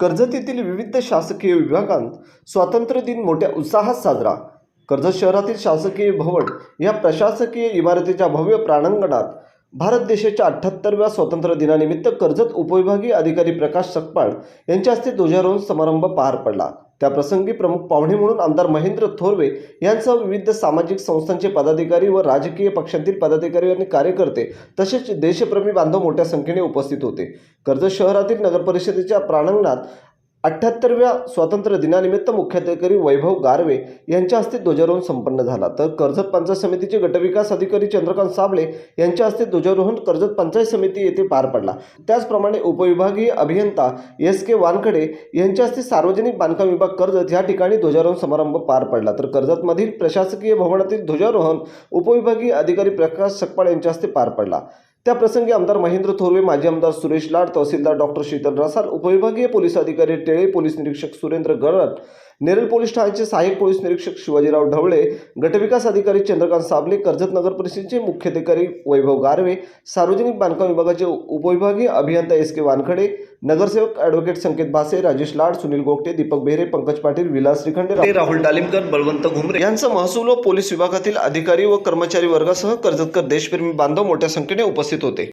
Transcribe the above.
कर्जत येथील विविध शासकीय विभागांत स्वातंत्र्य दिन मोठ्या उत्साहात साजरा. कर्जत शहरातील शासकीय भवन या प्रशासकीय इमारतीच्या भव्य प्राणांगणात भारत देशाच्या अठ्ठ्याहत्तरव्या स्वातंत्र्य दिनानिमित्त कर्जत उपविभागीय अधिकारी प्रकाश सकपाळ यांच्या हस्ते ध्वजारोहण समारंभ पार पडला. त्याप्रसंगी प्रमुख पाहुणे म्हणून आमदार महेंद्र थोरवे यांसह विविध सामाजिक संस्थांचे पदाधिकारी व राजकीय पक्षांतील पदाधिकारी आणि कार्यकर्ते तसेच देशप्रेमी बांधव मोठ्या संख्येने उपस्थित होते. कर्जत शहरातील नगरपरिषदेच्या प्रांगणात अठ्ठ्याहत्तरव्या स्वातंत्र्य दिनानिमित्त मुख्याधिकारी वैभव गारवे यांच्या हस्ते ध्वजारोहण संपन्न झाला. तर कर्जत पंचायत समितीचे गटविकास अधिकारी चंद्रकांत साबळे यांच्या हस्ते ध्वजारोहण कर्जत पंचायत समिती येथे पार पडला. त्याचप्रमाणे उपविभागीय अभियंता एस के वानखडे यांच्या हस्ते सार्वजनिक बांधकाम विभाग कर्जत या ठिकाणी ध्वजारोहण समारंभ पार पडला. तर कर्जतमधील प्रशासकीय भवनातील ध्वजारोहण उपविभागीय अधिकारी प्रकाश सकपाळ यांच्या हस्ते पार पडला. त्या प्रसंगी आमदार महेंद्र थोरवे माजी आमदार सुरेश लाड तहसीलदार डॉक्टर शीतल रसाल उपविभागीय पोलीस अधिकारी टेळे पोलीस निरीक्षक सुरेंद्र गरड नेरळ पोलीस ठाण्याचे सहाय्यक पोलीस निरीक्षक शिवाजीराव ढवळे गटविकास अधिकारी चंद्रकांत साबले कर्जत नगर परिषदेचे मुख्याधिकारी वैभव गारवे सार्वजनिक बांधकाम विभागाचे उपविभागीय अभियंता एस के वानखडे नगरसेवक ॲडव्होकेट संकेत भासे राजेश लाड सुनील गोगटे दीपक बेहरे पंकज पाटील विलास श्रीखंडे राहुल डालिमकर बळवंत घुमरे. यांचं महसूल व पोलीस विभागातील अधिकारी व कर्मचारी वर्गासह कर्जतकर देशप्रेमी बांधव मोठ्या संख्येने उपस्थित होते.